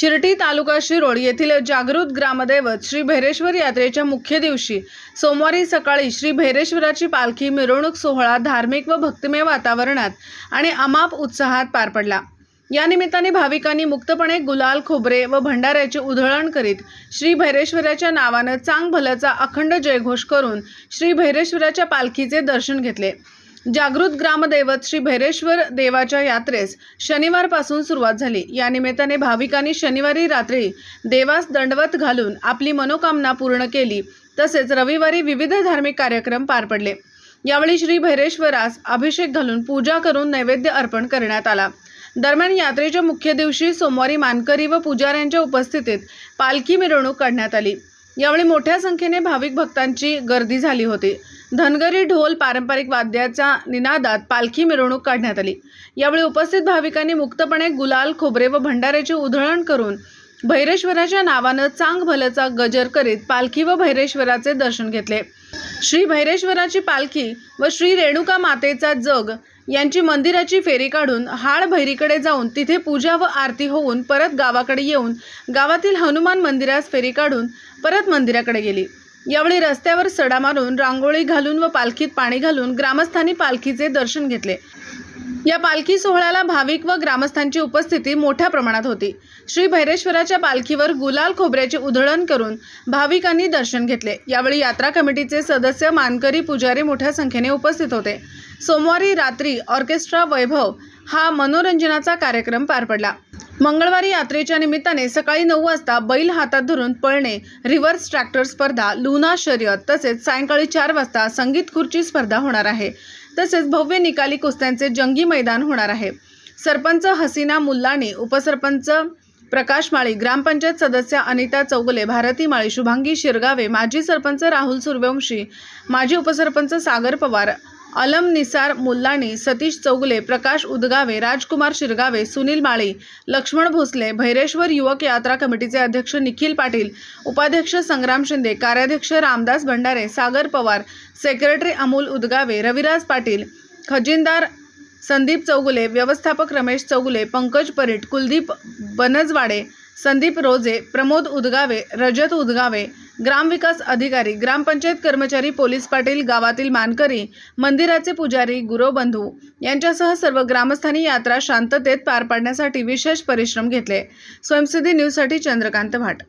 शिर्टी तालुका शिरोळ येथील जागृत ग्रामदैवत श्री भैरेश्वर यात्रेच्या मुख्य दिवशी सोमवारी सकाळी श्री भैरेश्वराची पालखी मिरवणूक सोहळा धार्मिक व भक्तिमय वातावरणात आणि अमाप उत्साहात पार पडला. या निमित्ताने भाविकांनी मुक्तपणे गुलाल खोबरे व भंडाऱ्याची उधळण करीत श्री भैरेश्वराच्या नावानं चांग भल्याचा अखंड जयघोष करून श्री भैरेश्वराच्या पालखीचे दर्शन घेतले. जागृत ग्रामदैवत श्री भैरेश्वर देवाच्या यात्रेस शनिवारपासून सुरुवात झाली. या निमित्ताने भाविकांनी शनिवारी रात्री देवास दंडवत घालून आपली मनोकामना पूर्ण केली. तसेच रविवारी विविध धार्मिक कार्यक्रम पार पडले. यावेळी श्री भैरेश्वरास अभिषेक घालून पूजा करून नैवेद्य अर्पण करण्यात आला. दरम्यान यात्रेच्या मुख्य दिवशी सोमवारी मानकरी व पुजाऱ्यांच्या उपस्थितीत पालखी मिरवणूक काढण्यात आली. यावेळी मोठ्या संख्येने भाविक भक्तांची गर्दी झाली होती. धनगरी ढोल पारंपरिक वाद्याच्या निनादात पालखी मिरवणूक काढण्यात आली. यावेळी उपस्थित भाविकांनी मुक्तपणे गुलाल खोबरे व भंडाऱ्याची उधळण करून भैरेश्वराच्या नावानं चांग भलचा गजर करीत पालखी व भैरेश्वराचे दर्शन घेतले. श्री भैरेश्वराची पालखी व श्री रेणुका मातेचा जग यांची मंदिराची फेरी काढून हाड भैरीकडे जाऊन तिथे पूजा व आरती होऊन परत गावाकडे येऊन गावातील हनुमान मंदिरास फेरी काढून परत मंदिराकडे गेली. यावेळी रस्त्यावर सडा मारून रांगोळी घालून व पालखीत पाणी घालून ग्रामस्थांनी पालखीचे दर्शन घेतले. या पालखी सोहळ्याला भाविक व ग्रामस्थांची उपस्थिती मोठ्या प्रमाणात होती. श्री भैरेश्वराच्या पालखीवर गुलाल खोबऱ्याची उधळण करून भाविकांनी दर्शन घेतले. यावेळी यात्रा कमिटीचे सदस्य मानकरी पुजारी मोठ्या संख्येने उपस्थित होते. सोमवारी रात्री ऑर्केस्ट्रा वैभव हा मनोरंजनाचा कार्यक्रम पार पडला. मंगळवारी यात्रेच्या निमित्ताने सकाळी नऊ वाजता बैल हातात धरून पळणे रिव्हर्स ट्रॅक्टर स्पर्धा लुना शर्यत तसेच सायंकाळी चार वाजता संगीत खुर्ची स्पर्धा होणार आहे. तसेच भव्य निकाली कुस्त्यांचे जंगी मैदान होणार आहे. सरपंच हसीना मुल्लानी उपसरपंच प्रकाश माळी ग्रामपंचायत सदस्य अनिता चौगले भारती माळी शुभांगी शिरगावे माजी सरपंच राहुल सूर्यवंशी माजी उपसरपंच सागर पवार अलम निसार मुल्लाणी सतीश चौगुले प्रकाश उदगावे राजकुमार शिरगावे सुनील माळी लक्ष्मण भोसले भैरेश्वर युवक यात्रा कमिटीचे अध्यक्ष निखिल पाटील उपाध्यक्ष संग्राम शिंदे कार्याध्यक्ष रामदास भंडारे सागर पवार सेक्रेटरी अमोल उदगावे रविराज पाटील खजिनदार संदीप चौगुले व्यवस्थापक रमेश चौगुले पंकज परीट कुलदीप बनजवाडे संदीप रोजे प्रमोद उदगावे रजत उदगावे ग्रामविकास अधिकारी ग्रामपंचायत कर्मचारी पोलीस पाटील गावातील मानकरी मंदिराचे पुजारी गुरोबंधू यांच्यासह सर्व ग्रामस्थांनी यात्रा शांततेत पार पाडण्यासाठी विशेष परिश्रम घेतले. स्वयंसिद्धी न्यूजसाठी चंद्रकांत भाट.